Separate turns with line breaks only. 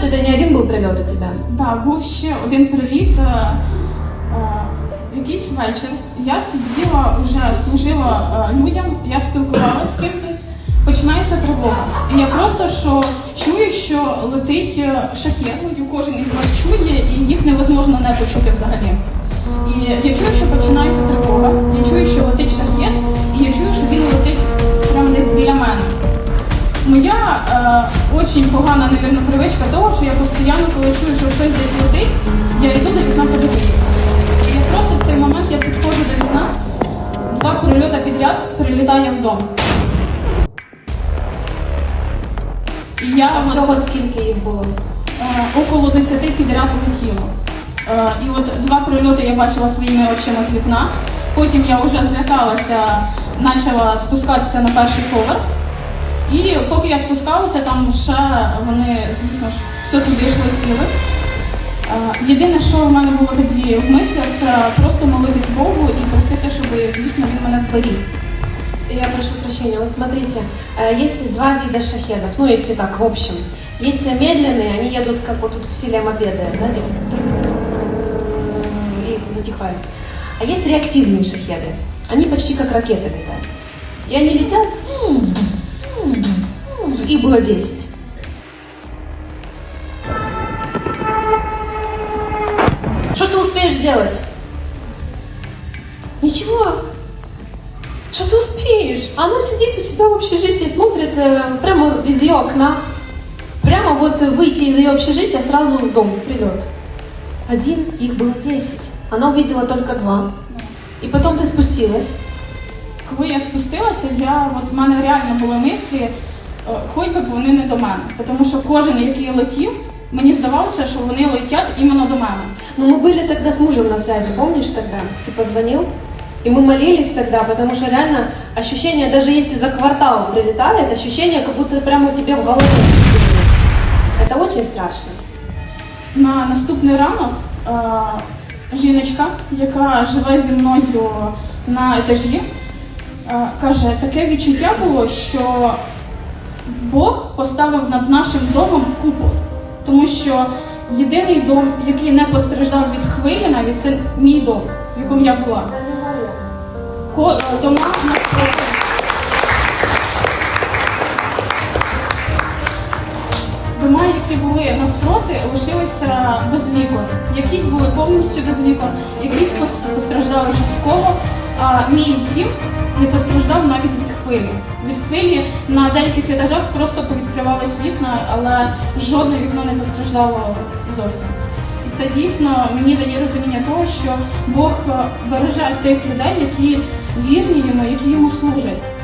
прилет у тебя?
Да, був ще один приліт. е, е, В якийсь вечір я сиділа, вже служила е, людям, я спілкувалася з кимось, починається тривога. І я просто що чую, що летить е, шахет, кожен із вас чує, і їх невозможно не почути взагалі. Моя е, очень погана, навірно, привичка того, що я постійно, коли чую, що щось десь летить, я йду до вікна подивитися. Я просто в цей момент я підходжу до вікна, два прильоти підряд прилітає в дом. І я
А всього скільки їх було?
е, около 10 підряд летіло. Е, і от два прильоти я бачила своїми очима з вікна. Потім я вже злякалася, почала спускатися на перший поверх. І поки я спускалася, там ще вони, звісно ж, все туди ж летіли. Е, Єдине, що в мене було тоді в мислях, це просто молитись Богу і просити, щоб дійсно він мене зберіг.
Я прошу прощения. Вот смотрите, э, есть два вида шахедов. Ну, если так, в общем. Есть э, медленные, они едут, как вот тут в селе Мобеды, знаете, и затихают. А есть реактивные шахеды. Они почти как ракеты летают. И они летят, и было 10. Что ты успеешь сделать? Ничего. Что ты успеешь? Она сидит у себя в общежитии, смотрит э, прямо из ее окна. Прямо вот выйти из ее общежития, сразу в дом, прилет. Один, их было 10. Она увидела только два. И потом ты спустилась.
Коли я спустилася, я от в мене реально були мислі, е, хоч би б вони не до мене. Тому що кожен, який летів, мені здавалося, що вони летять іменно до мене.
Но мы были тогда с мужем на связи, помнишь тогда? Ты позвонил? И мы молились тогда, потому что реально ощущение, даже если за квартал прилетает, ощущение, как будто прямо тебе в голову. Это очень страшно.
На наступний ранок е, жіночка, яка живе зі мною на етажі, е, каже, таке відчуття було, що Бог поставив над нашим домом купол. Тому що єдиний дом, який не постраждав від хвилі, навіть це мій дом, в якому я була. Е, Дома навколо. Дома, які були навпроти, лишилися без вікон. Якісь були повністю без вікон, якісь постраждали частково. А мій дім не постраждав навіть від хвилі. Від хвилі на деяких етажах просто повідкривались вікна, але жодне вікно не постраждало зовсім. І це дійсно мені дає розуміння того, що Бог береже тих людей, які вірні йому, які йому служать.